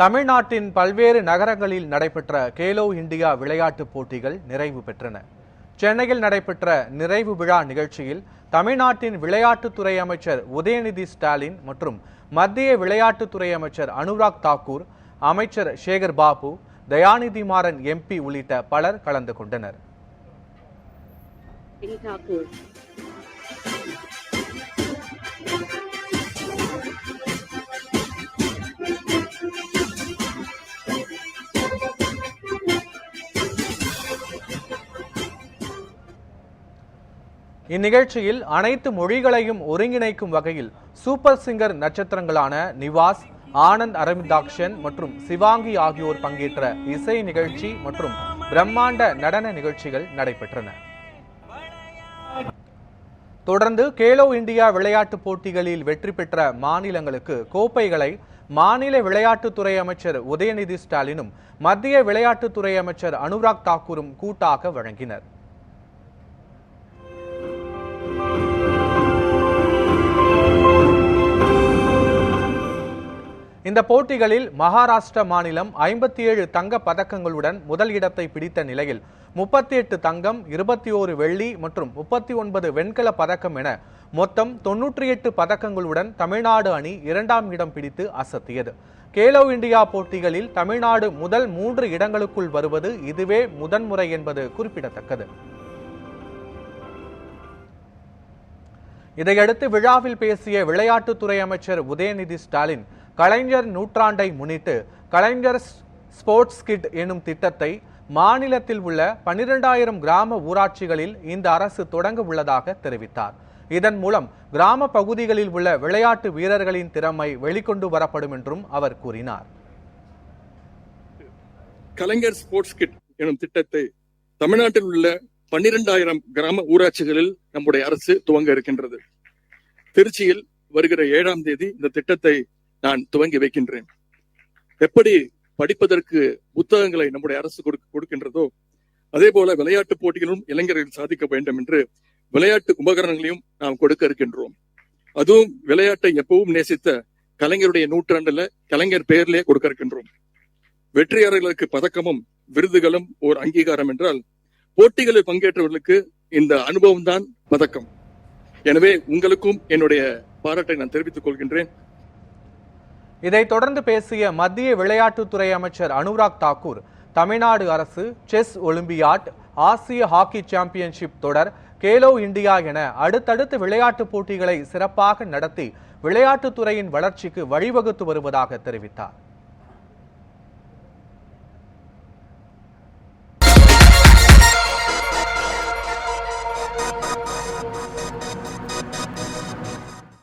தமிழ்நாட்டின் பல்வேறு நகரங்களில் நடைபெற்ற கேலோ இந்தியா விளையாட்டுப் போட்டிகள் நிறைவு பெற்றன. சென்னையில் நடைபெற்ற நிறைவு விழா நிகழ்ச்சியில் தமிழ்நாட்டின் விளையாட்டுத்துறை அமைச்சர் உதயநிதி ஸ்டாலின் மற்றும் மத்திய விளையாட்டுத்துறை அமைச்சர் அனுராக் தாக்கூர் அமைச்சர் சேகர் பாபு தயாநிதி மாறன் எம்பி உள்ளிட்ட பலர் கலந்து கொண்டனர். இந்நிகழ்ச்சியில் அனைத்து மொழிகளையும் ஒருங்கிணைக்கும் வகையில் சூப்பர் சிங்கர் நட்சத்திரங்களான நிவாஸ் ஆனந்த் அரவிந்தாக்ஷன் மற்றும் சிவாங்கி ஆகியோர் பங்கேற்ற இசை நிகழ்ச்சி மற்றும் பிரம்மாண்ட நடன நிகழ்ச்சிகள் நடைபெற்றன. தொடர்ந்து கேலோ இந்தியா விளையாட்டுப் போட்டிகளில் வெற்றி பெற்ற மாநிலங்களுக்கு கோப்பைகளை மாநில விளையாட்டுத்துறை அமைச்சர் உதயநிதி ஸ்டாலினும் மத்திய விளையாட்டுத்துறை அமைச்சர் அனுராக் தாக்கூரும் கூட்டாக வழங்கினர். இந்த போட்டிகளில் மகாராஷ்டிர மாநிலம் ஐம்பத்தி ஏழு தங்க பதக்கங்களுடன் முதல் இடத்தை பிடித்த நிலையில் முப்பத்தி எட்டு தங்கம் இருபத்தி ஓரு வெள்ளி மற்றும் முப்பத்தி ஒன்பது வெண்கல பதக்கம் என மொத்தம் தொன்னூற்றி எட்டு பதக்கங்களுடன் தமிழ்நாடு அணி இரண்டாம் இடம் பிடித்து அசத்தியது. கேலோ இந்தியா போட்டிகளில் தமிழ்நாடு முதல் மூன்று இடங்களுக்குள் வருவது இதுவே முதன்முறை என்பது குறிப்பிடத்தக்கது. இதையடுத்து விழாவில் பேசிய விளையாட்டுத்துறை அமைச்சர் உதயநிதி ஸ்டாலின் கலைஞர் நூற்றாண்டை முன்னிட்டு கலைஞர் ஸ்போர்ட்ஸ் கிட் எனும் திட்டத்தை மாநிலத்தில் உள்ள பனிரெண்டாயிரம் கிராம ஊராட்சிகளில் இந்த அரசு தொடங்க உள்ளதாக தெரிவித்தார். இதன் மூலம் கிராம பகுதிகளில் உள்ள விளையாட்டு வீரர்களின் திறமை வெளிக்கொண்டு வரப்படும் என்றும் அவர் கூறினார். கலைஞர் ஸ்போர்ட்ஸ் கிட் எனும் திட்டத்தை தமிழ்நாட்டில் உள்ள பன்னிரெண்டாயிரம் கிராம ஊராட்சிகளில் நம்முடைய அரசு துவங்க இருக்கின்றது. திருச்சியில் வருகிற ஏழாம் தேதி இந்த திட்டத்தை நான் துவங்கி வைக்கின்றேன். எப்படி படிப்பதற்கு புத்தகங்களை நம்முடைய அரசு கொடுக்கின்றதோ அதே போல விளையாட்டு போட்டிகளும் இளைஞர்கள் சாதிக்க வேண்டும் என்று விளையாட்டு உபகரணங்களையும் நாம் கொடுக்க இருக்கின்றோம். அதுவும் விளையாட்டை எப்பவும் நேசித்த கலைஞருடைய நூற்றாண்டுல கலைஞர் பெயர்லேயே கொடுக்க இருக்கின்றோம். வெற்றியாளர்களுக்கு பதக்கமும் விருதுகளும் ஓர் அங்கீகாரம் என்றால் போட்டிகளில் பங்கேற்றவர்களுக்கு இந்த அனுபவம் தான் பதக்கம். எனவே உங்களுக்கும் என்னுடைய பாராட்டை நான் தெரிவித்துக் கொள்கின்றேன். இதைத் தொடர்ந்து பேசிய மத்திய விளையாட்டுத்துறை அமைச்சர் அனுராக் தாக்கூர் தமிழ்நாடு அரசு செஸ் ஒலிம்பியாட் ஆசிய ஹாக்கி சாம்பியன்ஷிப் தொடர் கேலோ இந்தியா என அடுத்தடுத்து விளையாட்டுப் போட்டிகளை சிறப்பாக நடத்தி விளையாட்டுத்துறையின் வளர்ச்சிக்கு வழிவகுத்து வருவதாக தெரிவித்தார்.